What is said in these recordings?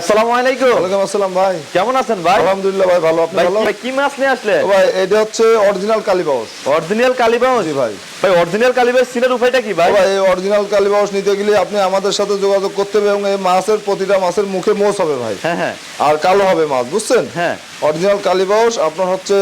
আসসালামু আলাইকুম। ওয়ালাইকুম আসসালাম ভাই। কেমন আছেন ভাই? আলহামদুলিল্লাহ ভাই ভালো। আপনি ভালো? ভাই, কি মাছ নিয়ে আসলেন ভাই এটা হচ্ছে অরিজিনাল কালীবাউস অরিজিনাল কালীবাউস জি ভাই। ভাই অরিজিনাল কালীবাউস সিনের উপায়টা কি ভাই? ভাই অরিজিনাল কালীবাউস নিতে গেলে আপনি আমাদের সাথে যোগাযোগ করতে হবে এবং এই মাছের প্রতিটা মাছের মুখে মোষ হবে ভাই। হ্যাঁ হ্যাঁ। আর কালো হবে মাছ বুঝছেন? হ্যাঁ। অরিজিনাল কালীবাউস আপনার হচ্ছে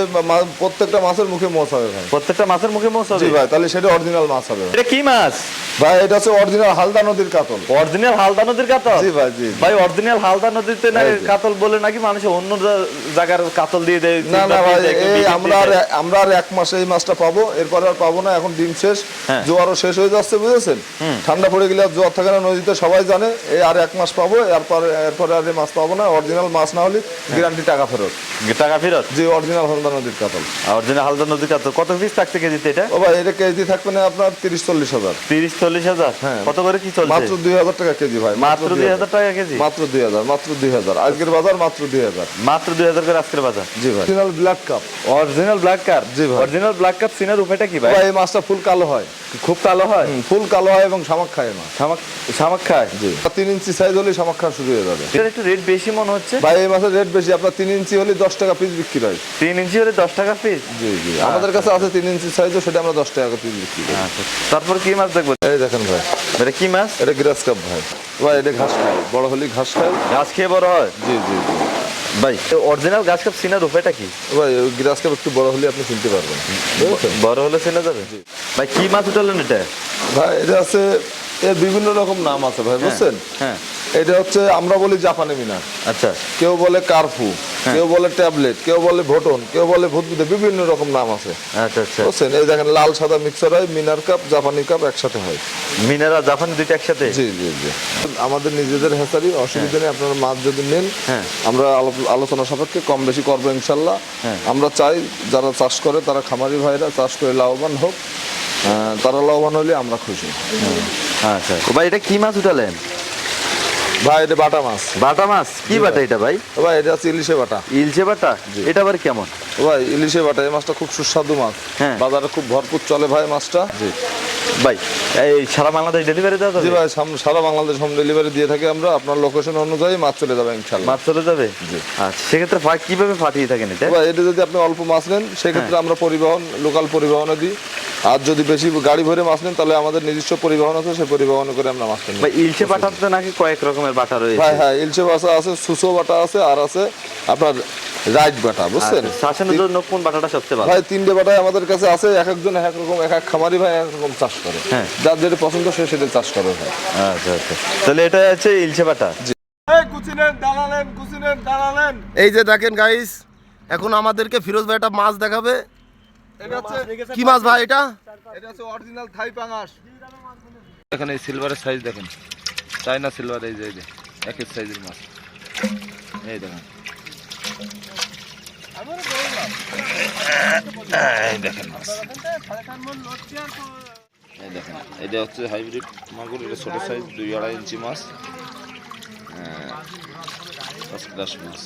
প্রত্যেকটা মাছের মুখে মোষ হবে ভাই। প্রত্যেকটা মাছের মুখে মোষ হবে? ভাই তাহলে সেটা অরিজিনাল মাছ হবে এটা কি মাছ? ভাই এটা হচ্ছে অরিজিনাল হালদা নদীর কাতল। অরিজিনাল হালদা নদীর কাতল? জি ভাই জি। ভাই অরিজিনাল হালদা নদীতে না কাতল বলে নাকি মানুষ অন্য জায়গার কাতল দিয়ে দেয় না না ভাই এই আমরা আর আমরা আর এক মাসে এই মাছটা পাবো এরপরে আর পাবো না এখন ডিম শেষ হ্যাঁ। জোয়ারও শেষ হয়ে যাচ্ছে বুঝেছেন? ঠান্ডা পড়ে গেলে আর জোয়ার থাকে না নদীতে সবাই জানে এই আর এক মাস পাবো এরপর এরপরে আর এই মাছ পাবো না অরিজিনাল মাছ না হলে গ্যারান্টি টাকা ফেরত। টাকা ফেরত? যে অরিজিনাল হন্দা নদীর কাতল অরিজিনাল হালদা নদীর কাতল কত পিস থাকছে কেজিতে এটা? ও ভাই এটা কেজি থাকবে না আপনার তিরিশ চল্লিশ হাজার। তিরিশ চল্লিশ হাজার? হ্যাঁ। কত করে কি চলছে? মাত্র দুই হাজার টাকা কেজি ভাই মাত্র দুই হাজার। টাকা কেজি? মাত্র দুই হাজার মাত্র দুই হাজার। আজকের বাজার মাত্র দুই হাজার। মাত্র দুই হাজার করে আজকের বাজার? জি ভাই। Original black cup original black cup জি ভাই। অরিজিনাল ব্ল্যাক কাপ সিনের উপায়টা কি ভাই? ভাই এই মাছটা ফুল কালো হয়। খুব কালো হয়? ফুল কালো হয় এবং শামাক খায় না। শামাক শামাক খায়? জি। তিন ইঞ্চি সাইজ হলে শামাক খাওয়া শুরু হয়ে যাবে। এটার একটু রেট বেশি মনে হচ্ছে? ভাই এই মাছের রেট বেশি। আপনার তিন ইঞ্চি হলে দশ টাকা পিস বিক্রি হয়। তিন ইঞ্চি হলে দশ টাকা পিস জি জি। আমাদের কাছে আছে তিন ইঞ্চি সাইজও সেটা আমরা দশ টাকা পিস বিক্রি করি। আচ্ছা। তারপর কি মাছ দেখব? এই দেখেন ভাই। এটা কি মাছ? এটা গ্রাস কাপ ভাই। ভাই এটা ঘাস খায়। বড় হলে ঘাস খায়। ঘাস খেয়ে বড় হয়? জি জি জি। ভাই। অরিজিনাল গ্রাস কাপ সিনার উপায়টা কি? ভাই গ্রাস কাপ একটু বড় হলে আপনি চিনতে পারবেন। বড় হলে চেনা যাবে? ভাই কি মাছ উঠালেন এটা? ভাই এটা আছে এর বিভিন্ন রকম নাম আছে ভাই বুঝছেন? হ্যাঁ। এটা হচ্ছে আমরা বলি জাপানি মিনা আচ্ছা। কেউ বলে কারফু হ্যাঁ। কেউ বলে ট্যাবলেট কেউ বলে ভোটন কেউ বলে ভূতবিদে বিভিন্ন রকম নাম আছে। আচ্ছা আচ্ছা। বুঝছেন? এই দেখেন লাল সাদা মিক্সার হয় মিনার কাপ জাপানি কাপ একসাথে হয়। মিনারা জাপানি দুইটা একসাথে? জি জি জি। আমাদের নিজেদের হেসারি অসুবিধা নেই আপনারা মাছ যদি নেন হ্যাঁ। আমরা আলো- আলোচনা সাপেক্ষে কম বেশি করব ইনশাল্লাহ। হ্যাঁ। আমরা চাই যারা চাষ করে তারা খামারি ভাইরা চাষ করে লাভবান হোক। তারা লাভবান হলে আমরা খুশি। আচ্ছা। ভাই এটা কি মাছ উঠালেন? ভাই এটা বাটা মাছ। বাটা মাছ? কি বাটা এটা ভাই? ভাই এটা আছে ইলিশে বাটা। ইলিশে বাটা? এটা আবার কেমন? ভাই ইলিশে বাটা এই মাছটা খুব সুস্বাদু মাছ। হ্যাঁ। বাজারে খুব ভরপুর চলে ভাই মাছটা। জি। ভাই এই সারা বাংলাদেশ ডেলিভারি দেওয়া জি যাবে ভাই সারা বাংলাদেশ হোম ডেলিভারি দিয়ে থাকি আমরা। আপনার লোকেশন অনুযায়ী মাছ চলে যাবে ইনশাল্লাহ মাছ চলে যাবে? জি। আচ্ছা সেক্ষেত্রে কীভাবে পাঠিয়ে থাকেন এটা? ভাই এটা যদি আপনি অল্প মাছ নেন হ্যাঁ। সেক্ষেত্রে আমরা পরিবহন লোকাল পরিবহনে দিই। আর যদি বেশি গাড়ি ভরে মাছ নেন তাহলে আমাদের নিজস্ব পরিবহন আছে সেই পরিবহন করে আমরা নিই ভাই ইলচে বাটাতে নাকি কয়েক রকমের বাটা রয়েছে? হ্যাঁ হ্যাঁ ইলশে বাসা আছে সুসো বাটা আছে আর আছে আপনার রাইট বাটা বুঝছেন? আচ্ছা, শাসনের জন্য কোন বাটাটা সবচেয়ে ভালো? ভাই তিনটে বাটাই আমাদের কাছে আছে এক একজন এক এক রকম এক এক খামারি ভাই এক রকম চাষ করে। হ্যাঁ। যার যেটা পছন্দ সে সেটা চাষ করে ভাই। আচ্ছা আচ্ছা। তাহলে এটা হচ্ছে ইলচে বাটা? এই যে দেখেন গাইস এখন আমাদেরকে ফিরোজ ভাই একটা মাছ দেখাবে। এটা কি মাছ ভাই এটা? এটা হচ্ছে অরিজিনাল থাই পাঙাশ। দেখেন এই সিলভারের সাইজ দেখেন। চাইনা সিলভার এই যে একের সাইজের মাছ। এই দেখেন। হচ্ছে ছোট সাইজ ইঞ্চি ক্লাস মাছ।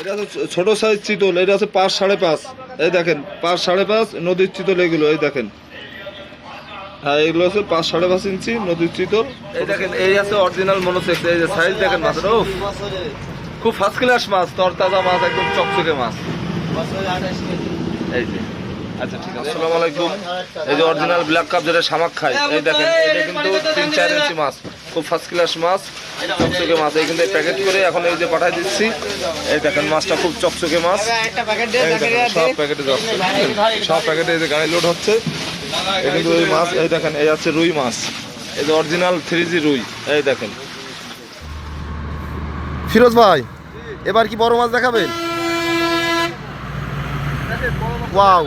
এটা হচ্ছে ছোট সাইজ চিতল, এটা আছে পাঁচ সাড়ে পাঁচ। এই দেখেন, পাঁচ সাড়ে পাঁচ, নদীর চিতল এগুলো, এই দেখেন। হ্যাঁ এগুলো পাঁচ সাড়ে পাঁচ ইঞ্চি নদীর চিতল এই দেখেন এই আছে অরিজিনাল মনোসেক্স এই যে সাইজ দেখেন ও খুব ফার্স্ট ক্লাস মাছ তরতাজা মাছ একদম চকচকে মাছ। এই যে। আচ্ছা ঠিক আছে। আসসালামু আলাইকুম। এই যে অরিজিনাল ব্ল্যাক কাপ যেটা শামাক খায় এই দেখেন এটা কিন্তু তিন চার ইঞ্চি মাছ। খুব ফার্স্ট ক্লাস মাছ চকচকে মাছ। এই কিন্তু প্যাকেট করে এখন এই যে পাঠাই দিচ্ছি। এই দেখেন মাছটা খুব চকচকে মাছ। সব প্যাকেটে যাচ্ছে। সব প্যাকেটে এই যে গাড়ি লোড হচ্ছে। এই কিন্তু ওই মাছ এই দেখেন এই আছে রুই মাছ। এই যে অরিজিনাল থ্রি জি রুই এই দেখেন। ফিরোজ ভাই এবার কি বড় মাছ দেখাবেন? ওয়াও।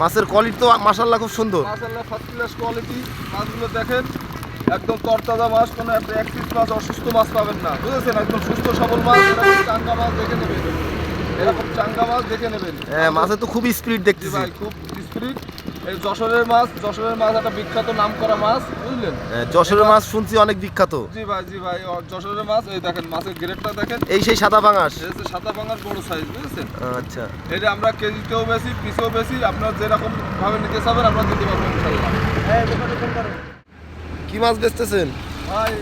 মাছের কোয়ালিটি তো মাশাল্লাহ খুব সুন্দর। মাশাআল্লাহ ফার্স্ট ক্লাস কোয়ালিটি মাছগুলো দেখেন একদম তরতাজা মাছ কোনো একটা এক পিস মাছ অসুস্থ মাছ পাবেন না। বুঝেছেন? একদম সুস্থ সবল মাছ এরকম চাঙ্গা মাছ দেখে নেবেন। এরকম চাঙ্গা মাছ দেখে নেবেন। হ্যাঁ মাছের তো খুব স্পিড দেখতেছি। ভাই খুব স্পিরিট এই যশোরের মাছ যশোরের মাছ একটা বিখ্যাত নাম করা মাছ বুঝলেন? হ্যাঁ, যশোরের মাছ শুনছি অনেক বিখ্যাত। জি ভাই জি ভাই যশোরের মাছ এই দেখেন মাছের গ্রেডটা দেখেন। এই সেই সাদা পাঙাশ এটা হচ্ছে সাদা ভাঙার বড় সাইজ বুঝেছেন? আচ্ছা। এটা আমরা কেজিতেও বেশি পিসেও বেশি আপনার যেরকম ভাবে নিতে চাবেন আমরা দিতে পারব ইনশাল্লাহ কি মাছ বেচতেছেন? ভাই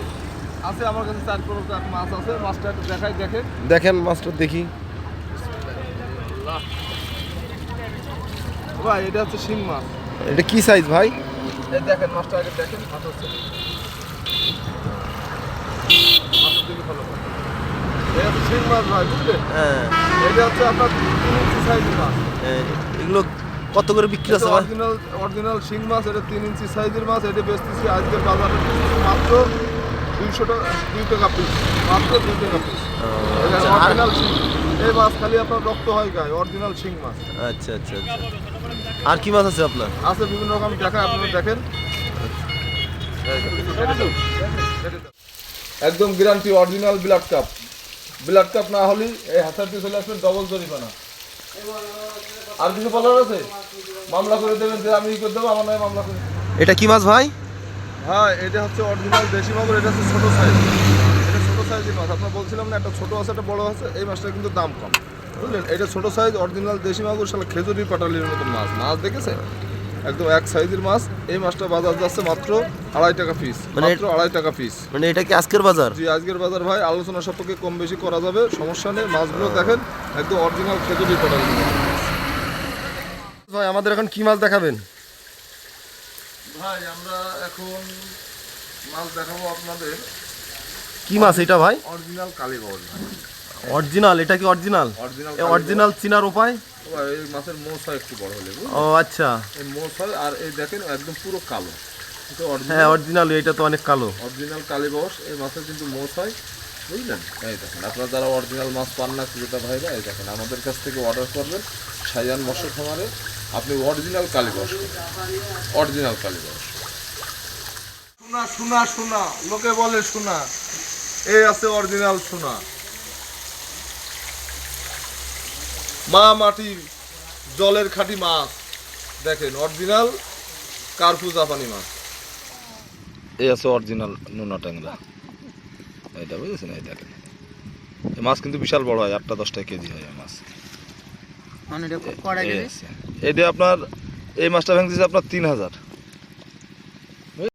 আছে আমার কাছে চার প্রকার মাছ আছে মাছটা একটু দেখাই দেখে দেখেন মাছটা দেখি। ভাই এটা হচ্ছে শিং মাছ। এটা কি সাইজ ভাই? এই দেখেন মাছটা আগে দেখেন মাছ হচ্ছে হ্যাঁ। মাছ। এগুলো কত করে বিক্রি আছে অরিজিনাল অরিজিনাল শিং মাছ এটা তিন ইঞ্চি সাইজের মাছ এটা বেচতেছি আজকের বাজারে মাত্র দুইশো টাকা দুই টাকা পিস মাত্র দুই টাকা পিস অরিজিনাল শিং। এই মাছ খালি আপনার রক্ত হয় গায়ে অরিজিনাল শিং মাছ। আচ্ছা আচ্ছা আচ্ছা। আর কি মাছ আছে আপনার? আছে বিভিন্ন রকম দেখা আপনারা দেখেন। একদম guarantee original blood cup blood cup না হলে এই হাতারটি চলে আসবেন ডবল জরিমানা। আর কিছু বলার আছে? মামলা করে দেবেন যে আমি করে দেবো আমার নয় মামলা করে এটা কি মাছ ভাই? হ্যাঁ এটা হচ্ছে অরিজিনাল দেশি মাগুর এটা হচ্ছে ছোট সাইজ সাইজের মাছ আপনার বলছিলাম না একটা ছোট আছে একটা বড় আছে এই মাছটা কিন্তু দাম কম। বুঝলেন? এটা ছোট সাইজ অরিজিনাল দেশি মাগুর সালে খেজুরি পাটালির মতো মাছ। মাছ দেখেছে একদম এক সাইজের মাছ। এই মাছটা বাজার যাচ্ছে মাত্র আড়াই টাকা পিস মানে মাত্র আড়াই টাকা পিস মানে এটা কি আজকের বাজার? জি আজকের বাজার ভাই। আলোচনা সাপেক্ষে কম বেশি করা যাবে সমস্যা নেই। মাছগুলো দেখেন একদম অরিজিনাল খেজুরি পাটালি ভাই আমাদের এখন কি মাছ দেখাবেন? ভাই আমরা এখন মাছ দেখাবো আপনাদের। কি মাছ এটা ভাই? অরিজিনাল কালীগড় অরিজিনাল এটা কি অরিজিনাল? অরিজিনাল অরিজিনাল চিনার উপায়? এই মাছের মোষ হয় একটু বড় হলে ও আচ্ছা। এই মোষ হয় আর এই দেখেন একদম পুরো কালো। কিন্তু হ্যাঁ অরিজিনাল এটা তো অনেক কালো। অরিজিনাল কালীবস এই মাছের কিন্তু মোষ হয় বুঝলেন? এই দেখেন আপনারা যারা অরিজিনাল মাছ পান না ক্রেতা ভাইরা এই দেখেন আমাদের কাছ থেকে অর্ডার করবেন সাইয়ান মৎস্য খামারে। আপনি অরিজিনাল কালীবস অরিজিনাল কালীবস শোনা শোনা শোনা লোকে বলে শোনা। এই আছে অরিজিনাল সোনা। মা মাটির জলের খাঁটি মাছ। দেখেন অরিজিনাল কার্পু জাপানি মাছ। এই আছে অরিজিনাল নোনা ট্যাংরা। এটা বুঝেছেন? এই দেখেন। এই মাছ কিন্তু বিশাল বড় হয় আটটা দশটা কেজি হয় এই মাছ। মানে। এটা আপনার এই মাছটা ভেঙেছে আপনার তিন হাজার।